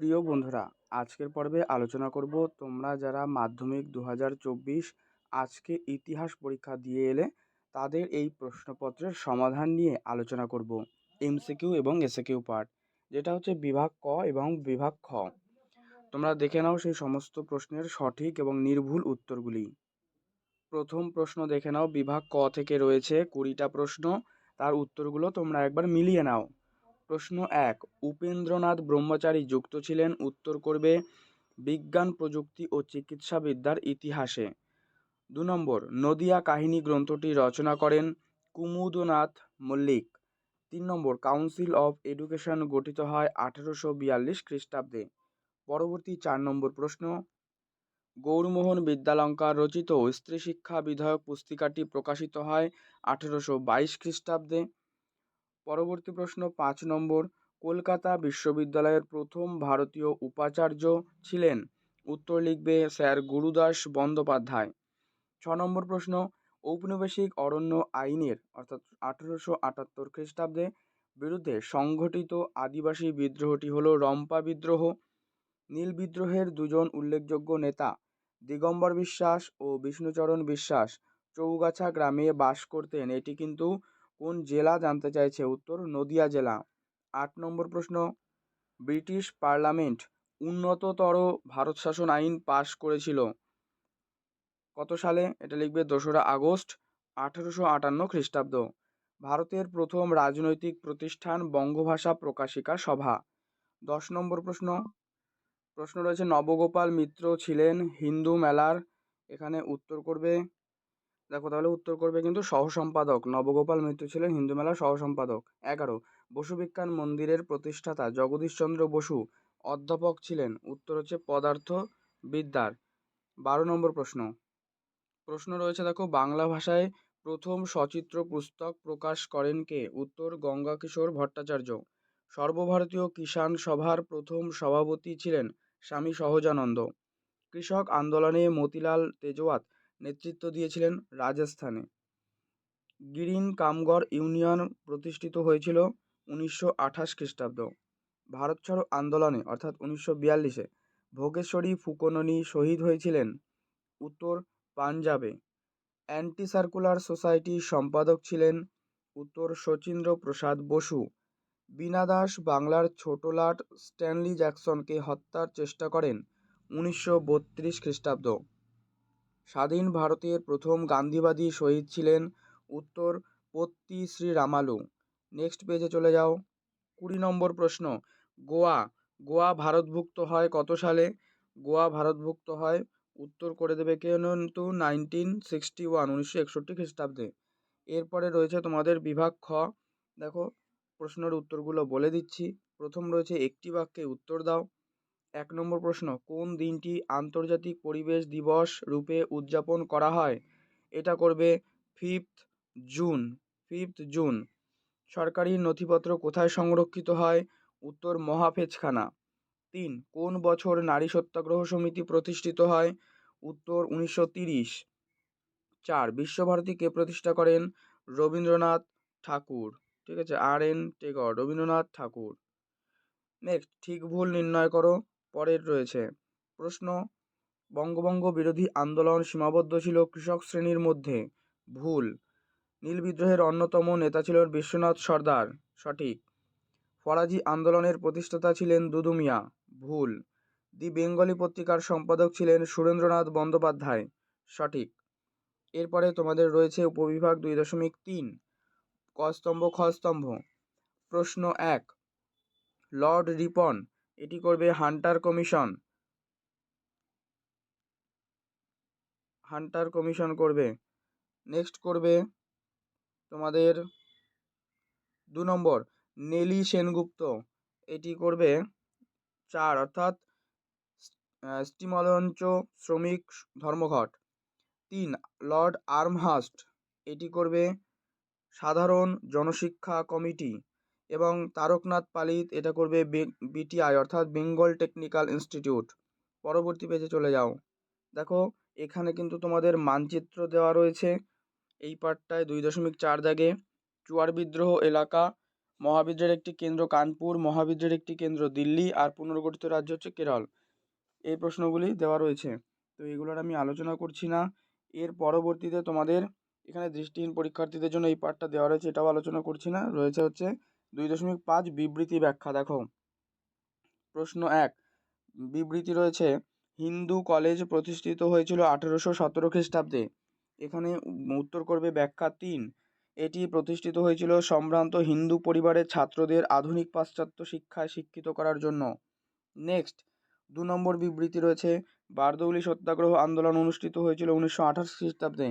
প্রিয় বন্ধুরা, আজকের পর্বে আলোচনা করব তোমরা যারা মাধ্যমিক দু হাজার চব্বিশ আজকে ইতিহাস পরীক্ষা দিয়ে এলে তাদের এই প্রশ্নপত্রের সমাধান নিয়ে আলোচনা করব, এমসিকিউ এবং এসএকিউ পার্ট, যেটা হচ্ছে বিভাগ ক এবং বিভাগ খ। তোমরা দেখে নাও সেই সমস্ত প্রশ্নের সঠিক এবং নির্ভুল উত্তরগুলি। প্রথম প্রশ্ন দেখে নাও, বিভাগ ক থেকে রয়েছে কুড়িটা প্রশ্ন, তার উত্তরগুলো তোমরা একবার মিলিয়ে নাও। প্রশ্ন এক, উপেন্দ্রনাথ ব্রহ্মচারী যুক্ত ছিলেন উত্তর করবে বিজ্ঞান, প্রযুক্তি ও চিকিৎসাবিদ্যার ইতিহাসে। দু নম্বর, নদিয়া কাহিনী গ্রন্থটি রচনা করেন কুমুদনাথ মল্লিক। তিন নম্বর, কাউন্সিল অফ এডুকেশন গঠিত হয় আঠেরোশো বিয়াল্লিশ খ্রিস্টাব্দে। পরবর্তী চার নম্বর প্রশ্ন, গৌরমোহন বিদ্যালঙ্কার রচিত স্ত্রী শিক্ষা বিধায়ক পুস্তিকাটি প্রকাশিত হয় আঠেরোশো বাইশ খ্রিস্টাব্দে। পরবর্তী প্রশ্ন পাঁচ নম্বর, কলকাতা বিশ্ববিদ্যালয়ের প্রথম ভারতীয় উপাচার্য ছিলেন? উত্তর লিখবে স্যার গুরুদাস বন্দ্যোপাধ্যায়। ছ নম্বর প্রশ্ন, ঔপনিবেশিক অরণ্য আইনের, অর্থাৎ আঠেরোশো আটাত্তর খ্রিস্টাব্দে বিরুদ্ধে সংঘটিত আদিবাসী বিদ্রোহটি হল রম্পা বিদ্রোহ। নীল বিদ্রোহের দুজন উল্লেখযোগ্য নেতা, দিগম্বর বিশ্বাস ও বিষ্ণুচরণ বিশ্বাস, চৌগাছা গ্রামে বাস করতেন। এটি কিন্তু কোন জেলা জানতে চাইছে? উত্তর, নদিয়া জেলা। আট নম্বর প্রশ্ন। ব্রিটিশ পার্লামেন্ট উন্নততর ভারত শাসন আইন পাশ করেছিল। কত সালে? এটা লিখবে দোসরা আগস্ট, আঠেরোশো আটান্ন খ্রিস্টাব্দ। ভারতের প্রথম রাজনৈতিক প্রতিষ্ঠান বঙ্গভাষা প্রকাশিকা সভা। দশ নম্বর প্রশ্ন। প্রশ্ন রয়েছে, নবগোপাল মিত্র ছিলেন হিন্দু মেলার। এখানে উত্তর করবে দেখো তাহলে উত্তর করবে কিন্তু সহসম্পাদক। নবগোপাল মিত্র ছিলেন হিন্দু মেলার সহসম্পাদক। এগারো বসু বিজ্ঞান মন্দিরের প্রতিষ্ঠাতা জগদীশচন্দ্র বসু অধ্যাপক ছিলেন। উত্তর হচ্ছে পদার্থ বিদ্যার বারো নম্বর প্রশ্ন। প্রশ্ন রয়েছে দেখো, বাংলা ভাষায় প্রথম সচিত্র পুস্তক প্রকাশ করেন কে? উত্তর গঙ্গাকিশোর ভট্টাচার্য। সর্বভারতীয় কিষাণ সভার প্রথম সভাপতি ছিলেন স্বামী সহজানন্দ। কৃষক আন্দোলনে মতিলাল তেজওয়াত নেতৃত্ব দিয়েছিলেন রাজস্থানে। গিরিন কামগড় ইউনিয়ন প্রতিষ্ঠিত হয়েছিল উনিশশো আঠাশ খ্রিস্টাব্দ। ভারত ছাড়ো আন্দোলনে, অর্থাৎ উনিশশো বিয়াল্লিশে, ভোগেশ্বরী ফুকননি শহীদ হয়েছিলেন উত্তর পাঞ্জাবে। অ্যান্টি সার্কুলার সোসাইটির সম্পাদক ছিলেন উত্তর শচীন্দ্র প্রসাদ বসু। বীণা দাস বাংলার ছোটলাট স্ট্যানলি জ্যাকসনকে হত্যার চেষ্টা করেন উনিশশো বত্রিশ খ্রিস্টাব্দ। স্বাধীন ভারতের প্রথম গান্ধীবাদী শহীদ ছিলেন উত্তর পত্তি শ্রী রামালু। নেক্সট পেজে চলে যাও। কুড়ি নম্বর প্রশ্ন। গোয়া গোয়া ভারতভুক্ত হয় কত সালে? গোয়া ভারতভুক্ত হয়, উত্তর করে দেবে কেন কিন্তু নাইনটিন সিক্সটি ওয়ান উনিশশো একষট্টি খ্রিস্টাব্দে। এরপরে রয়েছে তোমাদের বিভাগ খ। দেখো, প্রশ্নের উত্তরগুলো বলে দিচ্ছি। প্রথম রয়েছে একটি বাক্যে উত্তর দাও। এক নম্বর প্রশ্ন, কোন দিনটি আন্তর্জাতিক পরিবেশ দিবস রূপে উদযাপন করা হয়? এটা করবে ফিফথ জুন ফিফথ জুন। সরকারি নথিপত্র কোথায় সংরক্ষিত হয়? উত্তর, মহাফেজখানা। তিন, কোন বছর নারী সত্যাগ্রহ সমিতি প্রতিষ্ঠিত হয়? উত্তর, উনিশশো তিরিশ। চার, বিশ্বভারতী কে প্রতিষ্ঠা করেন? রবীন্দ্রনাথ ঠাকুর। ঠিক আছে, R N Tagore, Rabindranath Thakur. Next, ঠিক ভুল নির্ণয় করো। পরের রয়েছে। প্রশ্ন বঙ্গবঙ্গ বিরোধী আন্দোলন সীমাবদ্ধ ছিল কৃষক শ্রেণির মধ্যে। ভুল। নীল বিদ্রোহের অন্যতম নেতা ছিল বিশ্বনাথ সর্দার। সঠিক। ফরাজি আন্দোলনের প্রতিষ্ঠাতা ছিলেন দুদু মিয়া। ভুল। দি বেঙ্গলি পত্রিকার সম্পাদক ছিলেন সুরেন্দ্রনাথ বন্দ্যোপাধ্যায়। সঠিক। এরপরে তোমাদের রয়েছে উপবিভাগ দুই দশমিক তিন। ক স্তম্ভ খ স্তম্ভ প্রশ্ন এক, লর্ড রিপন এটি করবে হান্টার কমিশন। হান্টার কমিশন করবে। নেক্সট করবে তোমাদের দু নম্বর, নেলি সেনগুপ্ত। এটি করবে চার, অর্থাৎ স্টিমলঞ্চ শ্রমিক ধর্মঘট। তিন, লর্ড আর্মহাস্ট। এটি করবে সাধারণ জনশিক্ষা কমিটি। এবং তারকনাথ পালিত এটা করবে বিটিআই অর্থাৎ বেঙ্গল টেকনিক্যাল ইনস্টিটিউট পরবর্তী পেজে চলে যাও। দেখো, এখানে কিন্তু তোমাদের মানচিত্র দেওয়া রয়েছে। এই পার্টটায় দুই দশমিক চার দাগে, চুয়ার বিদ্রোহ এলাকা মহাবিদ্রের একটি কেন্দ্র কানপুর মহাবিদ্রের একটি কেন্দ্র দিল্লি, আর পুনর্গঠিত রাজ্য হচ্ছে কেরল। এই প্রশ্নগুলি দেওয়া রয়েছে। তো এগুলোর আমি আলোচনা করছি না। এর পরবর্তীতে তোমাদের এখানে দৃষ্টিহীন পরীক্ষার্থীদের জন্য এই পার্টটা দেওয়া রয়েছে, এটাও আলোচনা করছি না। রয়েছে হচ্ছে দুই দশমিক পাঁচ বিবৃতি ব্যাখ্যা দেখো। প্রশ্ন এক, বিবৃতি রয়েছে, হিন্দু কলেজ প্রতিষ্ঠিত হয়েছিল আঠেরোশো সতেরো খ্রিস্টাব্দে। এখানে উত্তর করবে ব্যাখ্যা তিন, এটি প্রতিষ্ঠিত হয়েছিল সম্ভ্রান্ত হিন্দু পরিবারের ছাত্রদের আধুনিক পাশ্চাত্য শিক্ষায় শিক্ষিত করার জন্য। নেক্সট, দু নম্বর বিবৃতি রয়েছে, বারদৌলি সত্যাগ্রহ আন্দোলন অনুষ্ঠিত হয়েছিল উনিশশো আঠাশ খ্রিস্টাব্দে।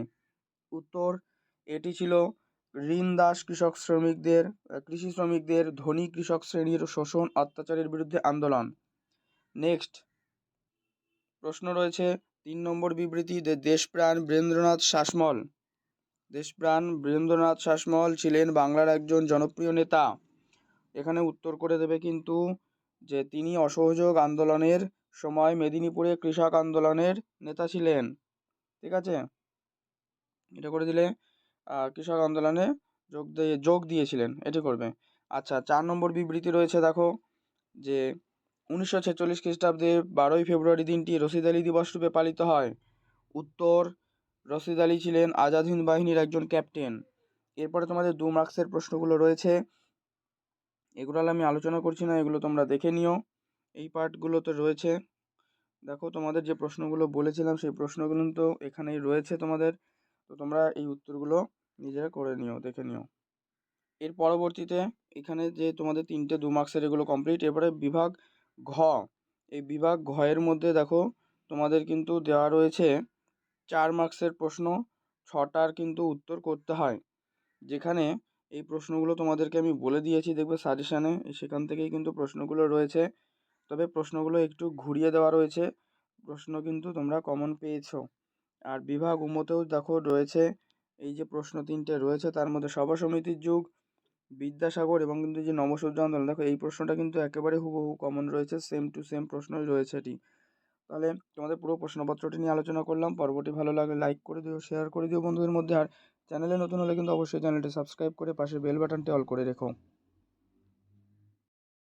উত্তর, এটি ছিল ঋণ দাস কৃষক শ্রমিকদের কৃষি শ্রমিকদের, ধনী কৃষক শ্রেণির শোষণ, অত্যাচারের বিরুদ্ধে আন্দোলন। নেক্সট প্রশ্ন রয়েছে, তিন নম্বর বিবৃতি দেশপ্রাণ বীরেন্দ্রনাথ শাসমল। দেশপ্রাণ বীরেন্দ্রনাথ শাসমল ছিলেন বাংলার একজন জনপ্রিয় নেতা। এখানে উত্তর করে দেবে কিন্তু যে তিনি অসহযোগ আন্দোলনের সময় মেদিনীপুরে কৃষক আন্দোলনের নেতা ছিলেন। ঠিক আছে? এটা করে দিলে কৃষক আন্দোলনে যোগ দিয়ে যোগ দিয়েছিলেন, এটি করবে। আচ্ছা চার নম্বর বিবৃতি রয়েছে, দেখো, যে উনিশশো ছেচল্লিশ খ্রিস্টাব্দে বারোই ফেব্রুয়ারি দিনটি রশিদ আলী দিবস রূপে পালিত হয়। উত্তর, রশিদ আলী ছিলেন আজাদ হিন্দ বাহিনীর একজন ক্যাপ্টেন। এরপরে তোমাদের দু মার্কসের প্রশ্নগুলো রয়েছে। এগুলো আমি আলোচনা করছি না, এগুলো তোমরা দেখে নিও। এই পার্টগুলোতে রয়েছে, দেখো, তোমাদের যে প্রশ্নগুলো বলেছিলাম, সেই প্রশ্নগুলো তো এখানেই রয়েছে তোমাদের। তো তোমরা এই উত্তরগুলো নিজেরা করে নিও, দেখে নিও। এর পরবর্তীতে এখানে যে তোমাদের তিনটে দু মার্কসের এগুলো কমপ্লিট এরপরে বিভাগ ঘ। এই বিভাগ ঘয়ের মধ্যে দেখো তোমাদের কিন্তু দেওয়া রয়েছে চার মার্কসের প্রশ্ন, ছটার কিন্তু উত্তর করতে হয়। যেখানে এই প্রশ্নগুলো তোমাদেরকে আমি বলে দিয়েছি, দেখবে সাজেশানে সেখান থেকেই কিন্তু প্রশ্নগুলো রয়েছে। তবে প্রশ্নগুলো একটু ঘুরিয়ে দেওয়া রয়েছে, প্রশ্ন কিন্তু তোমরা কমন পেয়েছ। আর বিভাগ উমতেও দেখো রয়েছে এই যে প্রশ্ন তিনটে রয়েছে, তার মধ্যে সভা সমিতির যুগ, বিদ্যাসাগর এবং কিন্তু যে নবসূর্য আন্দোলন। দেখো, এই প্রশ্নটা কিন্তু একেবারে হুবহু কমন রয়েছে সেম টু সেম প্রশ্নই রয়েছে এটি। তাহলে তোমাদের পুরো প্রশ্নপত্রটি নিয়ে আলোচনা করলাম। পর্বটি ভালো লাগলে লাইক করে দিও শেয়ার করে দিও বন্ধুদের মধ্যে। আর চ্যানেলে নতুন হলে কিন্তু অবশ্যই চ্যানেলটি সাবস্ক্রাইব করে পাশে বেল বাটনটি অল করে রেখো।